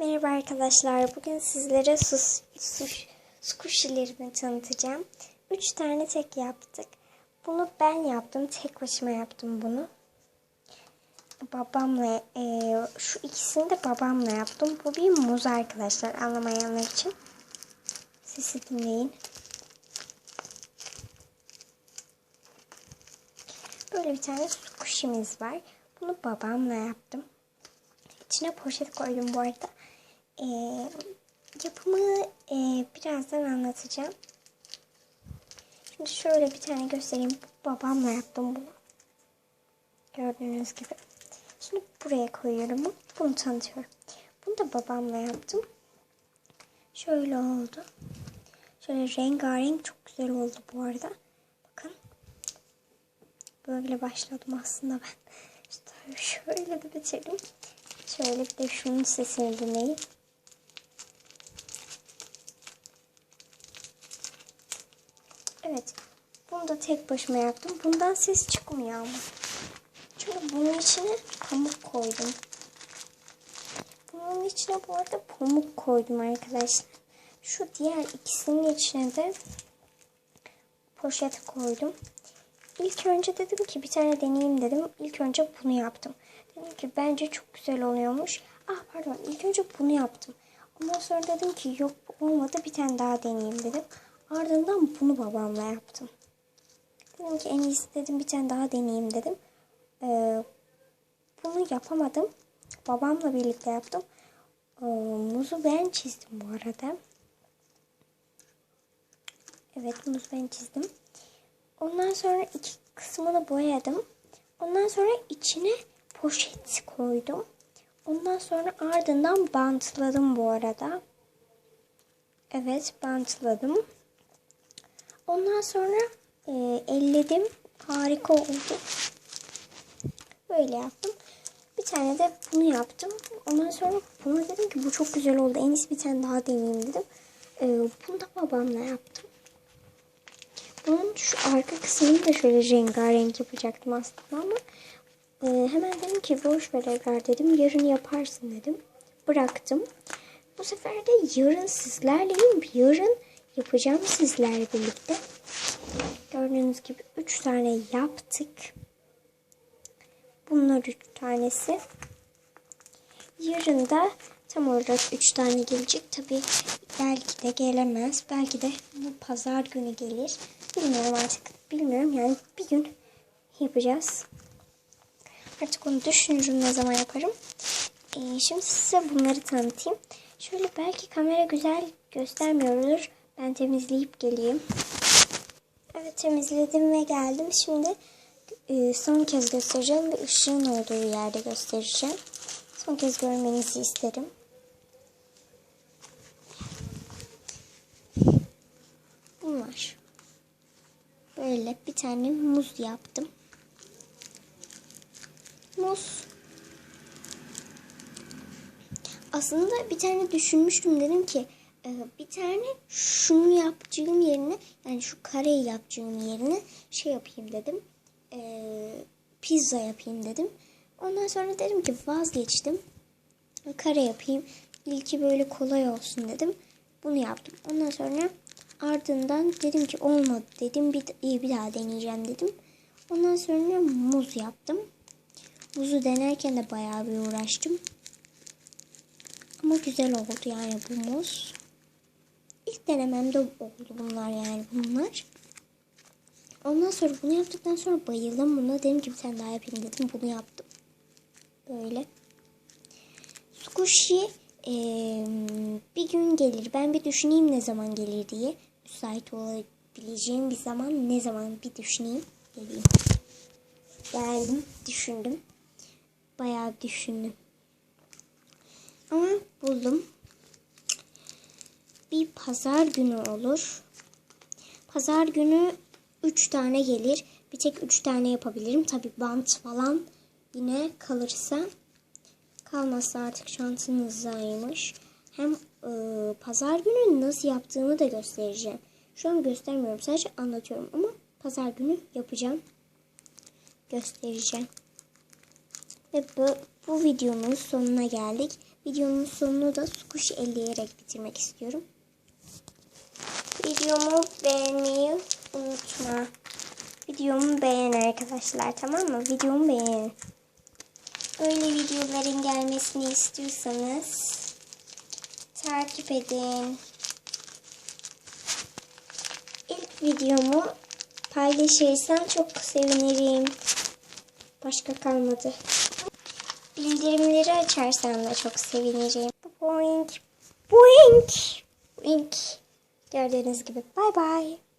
Merhaba arkadaşlar. Bugün sizlere sus, sus, squishy'lerimi tanıtacağım. Üç tane tek yaptık. Bunu ben yaptım. Tek başıma yaptım bunu. Babamla, e, şu ikisini de babamla yaptım. Bu bir muz arkadaşlar. Anlamayanlar için. Sesi dinleyin. Böyle bir tane squishy'miz var. Bunu babamla yaptım. İçine poşet koydum bu arada. Ee, yapımı e, birazdan anlatacağım. Şimdi şöyle bir tane göstereyim. Babamla yaptım bunu. Gördüğünüz gibi. Şimdi buraya koyuyorum. Bunu tanıtıyorum. Bunu da babamla yaptım. Şöyle oldu. Şöyle rengarenk çok güzel oldu bu arada. Bakın. Böyle başladım aslında ben. İşte şöyle de bitirdim. Şöyle bir de şunun sesini dinleyin. Evet. Bunu da tek başıma yaptım. Bundan ses çıkmıyor ama. Çünkü bunun içine pamuk koydum. Bunun içine bu arada pamuk koydum arkadaşlar. Şu diğer ikisinin içine de poşet koydum. İlk önce dedim ki bir tane deneyeyim dedim. İlk önce bunu yaptım. Dedim ki bence çok güzel oluyormuş. Ah pardon ilk önce bunu yaptım. Ondan sonra dedim ki yok olmadı bir tane daha deneyeyim dedim. Ardından bunu babamla yaptım. Dedim ki en iyisi dedim bir tane daha deneyeyim dedim. Ee, bunu yapamadım. Babamla birlikte yaptım. Ee, muzu ben çizdim bu arada. Evet muzu ben çizdim. Ondan sonra iki kısmını boyadım. Ondan sonra içine poşet koydum. Ondan sonra ardından bantladım bu arada. Evet bantladım. Ondan sonra e, elledim. Harika oldu. Böyle yaptım. Bir tane de bunu yaptım. Ondan sonra buna dedim ki bu çok güzel oldu. En iyisi bir tane daha deneyeyim dedim. E, bunu da babamla yaptım. Bunun şu arka kısmını da şöyle rengarenk yapacaktım aslında ama e, hemen dedim ki boş ver Ebrar dedim. Yarın yaparsın dedim. Bıraktım. Bu sefer de yarın sizlerleyim. Yarın yapacağım sizlerle birlikte. Gördüğünüz gibi 3 tane yaptık. Bunlar 3 tanesi. Yarın da tam olarak 3 tane gelecek. Tabi belki de gelemez. Belki de bu pazar günü gelir. Bilmiyorum artık. Bilmiyorum yani bir gün yapacağız. Artık onu düşünürüm ne zaman yaparım. Ee, şimdi size bunları tanıtayım. Şöyle belki kamera güzel göstermiyordur. Ben temizleyip geleyim. Temizledim ve geldim. Şimdi e, son kez göstereceğim ve ışığın olduğu yerde göstereceğim. Son kez görmenizi isterim. Bunlar. Böyle bir tane muz yaptım. Muz. Aslında bir tane düşünmüştüm dedim ki bir tane şunu yapacağım yerine yani şu kareyi yapacağım yerine şey yapayım dedim. pizza yapayım dedim. Ondan sonra dedim ki vazgeçtim. Kare yapayım. İlki böyle kolay olsun dedim. Bunu yaptım. Ondan sonra ardından dedim ki olmadı dedim. Bir, iyi bir daha deneyeceğim dedim. Ondan sonra muz yaptım. Muzu denerken de bayağı bir uğraştım. Ama güzel oldu yani bu muz. İlk denememde oldu bunlar yani bunlar. Ondan sonra bunu yaptıktan sonra bayıldım buna. Dedim ki bir daha yapayım dedim. Bunu yaptım. Böyle. Squishy ee, bir gün gelir. Ben bir düşüneyim ne zaman gelir diye. Müsait olabileceğim bir zaman ne zaman bir düşüneyim. Geleyim. Geldim. Düşündüm. Bayağı düşündüm. Ama buldum. Bir pazar günü olur. Pazar günü 3 tane gelir. Bir tek 3 tane yapabilirim. Tabi bant falan yine kalırsa. Kalmazsa artık şansınızdaymış. Hem e, pazar günü nasıl yaptığımı da göstereceğim. Şu an göstermiyorum. Sadece anlatıyorum ama pazar günü yapacağım. Göstereceğim. Ve bu, bu videonun sonuna geldik. Videonun sonunu da squishy elleyerek bitirmek istiyorum. Videomu beğenmeyi unutma. Videomu beğen arkadaşlar tamam mı? Videomu beğen. Öyle videoların gelmesini istiyorsanız takip edin. İlk videomu paylaşırsan çok sevinirim. Başka kalmadı. Bildirimleri açarsan da çok sevinirim. Boink. Boink. Boink. Gördüğünüz gibi. Bye bye.